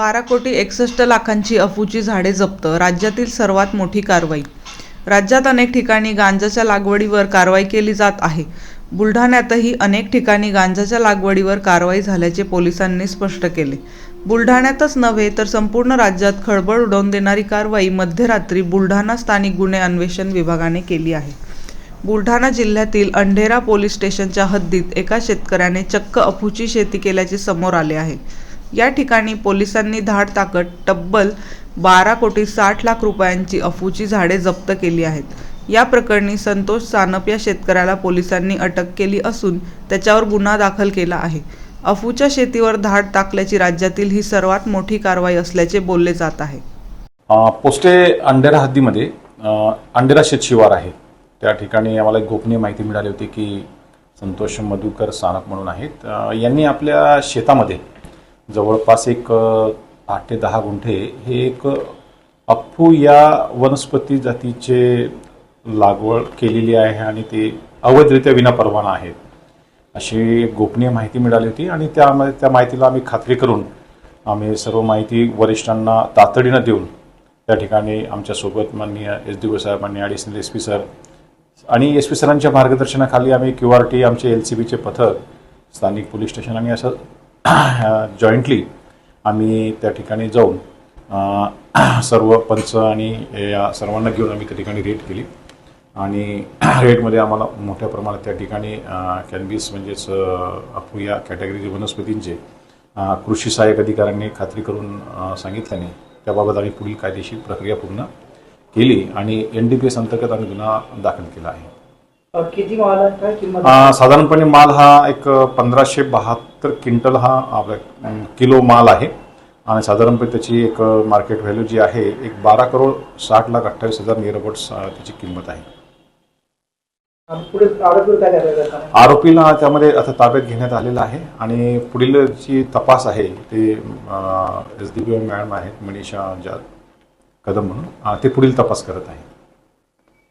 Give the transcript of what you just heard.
बारा कोटी एकसष्ट लाखांची अफूची झाडे जप्त राज्यातील सर्वात मोठी कारवाई. राज्यात अनेक ठिकाणी गांजाच्या लागवडीवर कारवाई केली जात आहे. बुलढाण्यातही अनेक ठिकाणी गांजाच्या लागवडीवर कारवाई झाल्याचे पोलिसांनी स्पष्ट केले. बुलढाण्यातच नव्हे तर संपूर्ण राज्यात खळबळ उडवून देणारी कारवाई मध्यरात्री बुलढाणा स्थानिक गुन्हे अन्वेषण विभागाने केली आहे. बुलढाणा जिल्ह्यातील अंढेरा पोलीस स्टेशनच्या हद्दीत एका शेतकऱ्याने चक्क अफूची शेती केल्याचे समोर आले आहे. या ठिकाणी पोलिसांनी धाड ताकत तब्बल बारा कोटी साठ लाख रुपयांची अफूची झाडे जप्त केली आहेत. या प्रकरणी संतोष सानप या शेतकऱ्याला पोलिसांनी अटक केली असून त्याच्यावर गुन्हा दाखल केला आहे. अफूच्या शेतीवर धाड टाकल्याची राज्यातील ही सर्वात मोठी कारवाई असल्याचे बोलले जात आहे. पोस्टे अंडेरा हद्दीमध्ये अंडेरा शेत शिवार आहे. त्या ठिकाणी आम्हाला एक गोपनीय माहिती मिळाली होती की संतोष मधुकर सानप म्हणून आहेत. यांनी आपल्या शेतामध्ये जवळपास एक आठ ते दहा गुंठे हे एक अप्पू या वनस्पती जातीचे लागवड केलेली आहे आणि ते अवैधरित्या विनापरवाना आहेत. अशी गोपनीय माहिती मिळाली होती आणि त्यामध्ये त्या माहितीला आम्ही खात्री करून आम्ही सर्व माहिती वरिष्ठांना तातडीनं देऊन त्या ठिकाणी आमच्यासोबत माननीय एस डी ओ साहेब माननीय ॲडिशनल एस पी सर आणि एस पी सरांच्या मार्गदर्शनाखाली आम्ही क्यू आर टी आमचे एल सी बीचे पथक स्थानिक पोलीस स्टेशन आणि असं जॉईंटली आम्ही त्या ठिकाणी जाऊन सर्व पंच आणि या सर्वांना घेऊन आम्ही त्या ठिकाणी रेट केली. आणि रेटमध्ये आम्हाला मोठ्या प्रमाणात त्या ठिकाणी कॅनबीस म्हणजेच अफू या कॅटेगरीचे वनस्पतींचे कृषी सहाय्यक अधिकाऱ्यांनी खात्री करून सांगितल्याने त्याबाबत आम्ही पुढील कायदेशीर प्रक्रिया पूर्ण केली आणि एन डी पी एस अंतर्गत आम्ही गुन्हा दाखल केला आहे. किती माल आहे? काय किंमत अ, साधारणपणे माल हा एक पंधराशे बहात्तर क्विंटल हा आपला किलो माल आहे. आणि साधारणपणे त्याची एक मार्केट व्हॅल्यू जी आहे एक बारा करोड साठ लाख अठ्ठावीस हजार नियर अबाउट त्याची किंमत आहे. आणि पुढे आरोपीवर काय कारवाई करणार आहे? आरोपीला त्यामध्ये आता ताब्यात घेण्यात आलेलं आहे. आणि पुढील जी तपास आहे ते एस डी बी मॅडम आहेत मनीषा जाद कदम म्हणून अ, ते पुढील तपास करत आहे